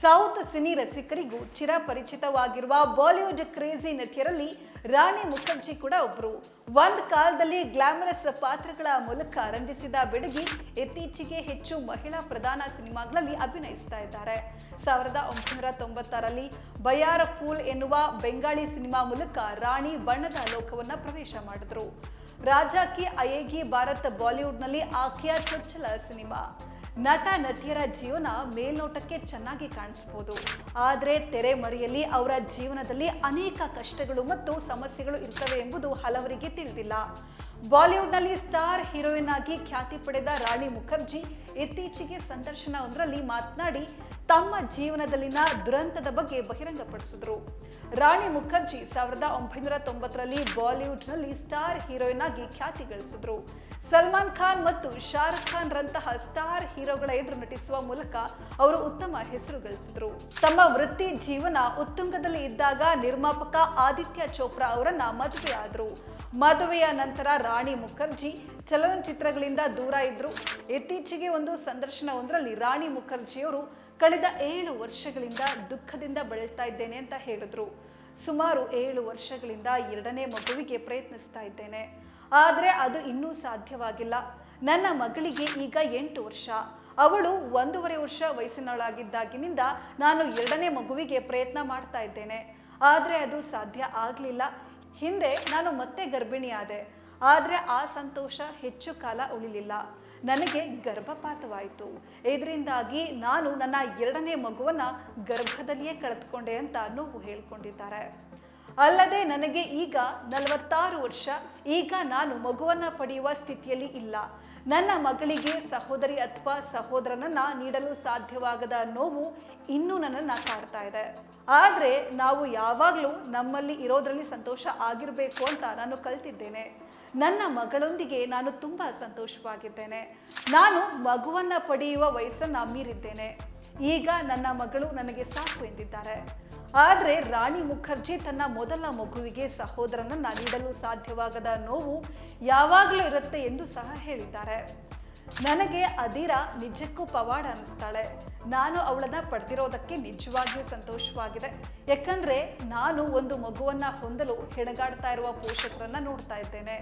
South cine ರಸಿಕರಿಗೂ ಚಿರಪರಿಚಿತವಾಗಿರುವ Bollywood crazy ನಟಿಯರಲ್ಲಿ ರಾಣಿ ಮುಖರ್ಜಿ ಕೂಡ ಒಬ್ರು. ಒಂದ್ ಕಾಲದಲ್ಲಿ ಗ್ಲಾಮರಸ್ ಪಾತ್ರಗಳ ಮೂಲಕ ರಂಜಿಸಿದ ಬೆಡಗಿ ಇತ್ತೀಚೆಗೆ ಹೆಚ್ಚು ಮಹಿಳಾ ಪ್ರಧಾನ ಸಿನಿಮಾಗಳಲ್ಲಿ ಅಭಿನಯಿಸ್ತಾ ಇದ್ದಾರೆ. ಸಾವಿರದ ಒಂಬೈನೂರ ತೊಂಬತ್ತಾರಲ್ಲಿ ಬಯಾರ ಫೂಲ್ ಎನ್ನುವ ಬೆಂಗಾಳಿ ಸಿನಿಮಾ ಮೂಲಕ ರಾಣಿ ಬಣ್ಣದ ಲೋಕವನ್ನ ಪ್ರವೇಶ ಮಾಡಿದ್ರು. ರಾಜಾ ಕಿ ಅಯೇಗಿ ಭಾರತ್ ಬಾಲಿವುಡ್ನಲ್ಲಿ ಆಕೆಯ ಚೊಚ್ಚಲ ಸಿನಿಮಾ. ನಟ, ನಟಿಯರ ಜೀವನ ಮೇಲ್ನೋಟಕ್ಕೆ ಚೆನ್ನಾಗಿ ಕಾಣಿಸ್ಬೋದು. ಆದರೆ ತೆರೆ ಮರೆಯಲ್ಲಿ ಅವರ ಜೀವನದಲ್ಲಿ ಅನೇಕ ಕಷ್ಟಗಳು ಮತ್ತು ಸಮಸ್ಯೆಗಳು ಇರ್ತವೆ ಎಂಬುದು ಹಲವರಿಗೆ ತಿಳಿದಿಲ್ಲ. ಬಾಲಿವುಡ್ನಲ್ಲಿ ಸ್ಟಾರ್ ಹೀರೋಯಿನ್ ಆಗಿ ಖ್ಯಾತಿ ಪಡೆದ ರಾಣಿ ಮುಖರ್ಜಿ ಇತ್ತೀಚೆಗೆ ಸಂದರ್ಶನವೊಂದರಲ್ಲಿ ಮಾತನಾಡಿ ತಮ್ಮ ಜೀವನದಲ್ಲಿನ ದುರಂತದ ಬಗ್ಗೆ ಬಹಿರಂಗಪಡಿಸಿದ್ರು. ರಾಣಿ ಮುಖರ್ಜಿ ಸಾವಿರದ ಒಂಬೈನೂರ ತೊಂಬತ್ತರಲ್ಲಿ ಬಾಲಿವುಡ್ನಲ್ಲಿ ಸ್ಟಾರ್ ಹೀರೋಯಿನ್ ಆಗಿ ಖ್ಯಾತಿ ಗಳಿಸಿದ್ರು. ಸಲ್ಮಾನ್ ಖಾನ್ ಮತ್ತು ಶಾರುಖ್ ಖಾನ್ ರಂತಹ ಸ್ಟಾರ್ ಹೀರೋಗಳ ಎದುರು ನಟಿಸುವ ಮೂಲಕ ಅವರು ಉತ್ತಮ ಹೆಸರು ಗಳಿಸಿದ್ರು. ತಮ್ಮ ವೃತ್ತಿ ಜೀವನ ಉತ್ತುಂಗದಲ್ಲಿ ಇದ್ದಾಗ ನಿರ್ಮಾಪಕ ಆದಿತ್ಯ ಚೋಪ್ರಾ ಅವರನ್ನ ಮದುವೆಯಾದ್ರು. ಮದುವೆಯ ನಂತರ ರಾಣಿ ಮುಖರ್ಜಿ ಚಲನಚಿತ್ರಗಳಿಂದ ದೂರ ಇದ್ರು. ಇತ್ತೀಚೆಗೆ ಒಂದು ಸಂದರ್ಶನವೊಂದರಲ್ಲಿ ರಾಣಿ ಮುಖರ್ಜಿಯವರು ಕಳೆದ ಏಳು ವರ್ಷಗಳಿಂದ ದುಃಖದಿಂದ ಬಳಲ್ತಾ ಇದ್ದೇನೆ ಅಂತ ಹೇಳಿದ್ರು. ಸುಮಾರು ಏಳು ವರ್ಷಗಳಿಂದ ಎರಡನೇ ಮಗುವಿಗೆ ಪ್ರಯತ್ನಿಸ್ತಾ ಇದ್ದೇನೆ. ಆದರೆ ಅದು ಇನ್ನೂ ಸಾಧ್ಯವಾಗಿಲ್ಲ. ನನ್ನ ಮಗಳಿಗೆ ಈಗ ಎಂಟು ವರ್ಷ. ಅವಳು ಒಂದೂವರೆ ವರ್ಷ ವಯಸ್ಸಿನವಳಾಗಿದ್ದಾಗಿನಿಂದ ನಾನು ಎರಡನೇ ಮಗುವಿಗೆ ಪ್ರಯತ್ನ ಮಾಡ್ತಾ ಇದ್ದೇನೆ. ಆದರೆ ಅದು ಸಾಧ್ಯ ಆಗಲಿಲ್ಲ. ಹಿಂದೆ ನಾನು ಮತ್ತೆ ಗರ್ಭಿಣಿಯಾದೆ. ಆದರೆ ಆ ಸಂತೋಷ ಹೆಚ್ಚು ಕಾಲ ಉಳಿಲಿಲ್ಲ. ನನಗೆ ಗರ್ಭಪಾತವಾಯಿತು. ಇದರಿಂದಾಗಿ ನಾನು ನನ್ನ ಎರಡನೇ ಮಗುವನ್ನು ಗರ್ಭದಲ್ಲಿಯೇ ಕಳೆದುಕೊಂಡೆ ಅಂತ ನೋವು ಹೇಳ್ಕೊಂಡಿದ್ದಾರೆ. ಅಲ್ಲದೆ ನನಗೆ ಈಗ ನಲವತ್ತಾರು ವರ್ಷ. ಈಗ ನಾನು ಮಗುವನ್ನ ಪಡೆಯುವ ಸ್ಥಿತಿಯಲ್ಲಿ ಇಲ್ಲ. ನನ್ನ ಮಗಳಿಗೆ ಸಹೋದರಿ ಅಥವಾ ಸಹೋದರನನ್ನ ನೀಡಲು ಸಾಧ್ಯವಾಗದ ನೋವು ಇನ್ನೂ ನನ್ನನ್ನು ಕಾಡ್ತಾ ಇದೆ. ಆದರೆ ನಾವು ಯಾವಾಗಲೂ ನಮ್ಮಲ್ಲಿ ಇರೋದ್ರಲ್ಲಿ ಸಂತೋಷ ಆಗಿರಬೇಕು ಅಂತ ನಾನು ಕಲ್ತಿದ್ದೇನೆ. ನನ್ನ ಮಗಳೊಂದಿಗೆ ನಾನು ತುಂಬ ಸಂತೋಷವಾಗಿದ್ದೇನೆ. ನಾನು ಮಗುವನ್ನ ಪಡೆಯುವ ವಯಸ್ಸನ್ನು ಮೀರಿದ್ದೇನೆ. ಈಗ ನನ್ನ ಮಗಳು ನನಗೆ ಸಾಕು ಎಂದಿದ್ದಾರೆ. ಆದರೆ ರಾಣಿ ಮುಖರ್ಜಿ ತನ್ನ ಮೊದಲ ಮಗುವಿಗೆ ಸಹೋದರನನ್ನು ನೀಡಲು ಸಾಧ್ಯವಾಗದ ನೋವು ಯಾವಾಗಲೂ ಇರುತ್ತೆ ಎಂದು ಸಹ ಹೇಳಿದ್ದಾರೆ. ನನಗೆ ಅದಿರ ನಿಜಕ್ಕೂ ಪವಾಡ ಅನ್ನಿಸ್ತಾಳೆ ನಾನು ಅವಳನ್ನ ಪಡೆದಿರೋದಕ್ಕೆ ನಿಜವಾಗಿಯೂ ಸಂತೋಷವಾಗಿದೆ. ಯಾಕಂದ್ರೆ ನಾನು ಒಂದು ಮಗುವನ್ನ ಹೊಂದಲು ಹೆಣಗಾಡ್ತಾ ಇರುವ ಪೋಷಕರನ್ನ ನೋಡ್ತಾ ಇದ್ದೇನೆ.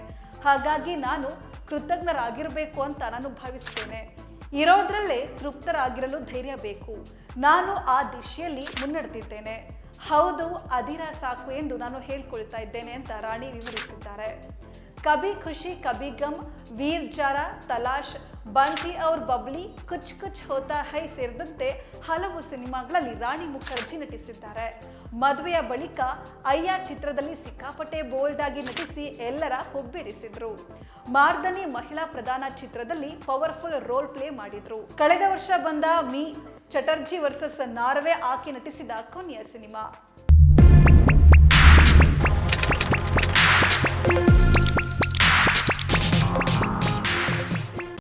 ಹಾಗಾಗಿ ನಾನು ಕೃತಜ್ಞರಾಗಿರಬೇಕು ಅಂತ ನಾನು ಭಾವಿಸ್ತೇನೆ. ಇರೋದ್ರಲ್ಲೇ ತೃಪ್ತರಾಗಿರಲು ಧೈರ್ಯ ಬೇಕು. ನಾನು ಆ ದಿಶೆಯಲ್ಲಿ ಮುನ್ನಡೆದಿದ್ದೇನೆ ಹೌದು, ಅದಿರ ಸಾಕು ಎಂದು ನಾನು ಹೇಳ್ಕೊಳ್ತಾ ಇದ್ದೇನೆ ಅಂತ ರಾಣಿ ವಿವರಿಸಿದ್ದಾರೆ. ಕಬಿ ಖುಷಿ ಕಭಿ ಗಮ್, ವೀರ್ ಜಾರ, ತಲಾಶ್, ಬಂತಿ ಔರ್ ಬಬ್ಲಿ, ಕುಚ್ ಕುಚ್ ಹೋತಾ ಹೈ ಸೇರಿದಂತೆ ಹಲವು ಸಿನಿಮಾಗಳಲ್ಲಿ ರಾಣಿ ಮುಖರ್ಜಿ ನಟಿಸಿದ್ದಾರೆ. ಮದುವೆಯ ಬಳಿಕ ಅಯ್ಯ ಚಿತ್ರದಲ್ಲಿ ಸಿಕ್ಕಾಪಟ್ಟೆ ಬೋಲ್ಡ್ ಆಗಿ ನಟಿಸಿ ಎಲ್ಲರ ಹುಬ್ಬಿರಿಸಿದ್ರು. ಮಾರ್ದನಿ ಮಹಿಳಾ ಪ್ರಧಾನ ಚಿತ್ರದಲ್ಲಿ ಪವರ್ಫುಲ್ ರೋಲ್ ಪ್ಲೇ ಮಾಡಿದ್ರು. ಕಳೆದ ವರ್ಷ ಬಂದ ಮೀ ಚಟರ್ಜಿ ವರ್ಸಸ್ ನಾರ್ವೆ ಆಕೆ ನಟಿಸಿದ ಕೊನೆಯ ಸಿನಿಮಾ.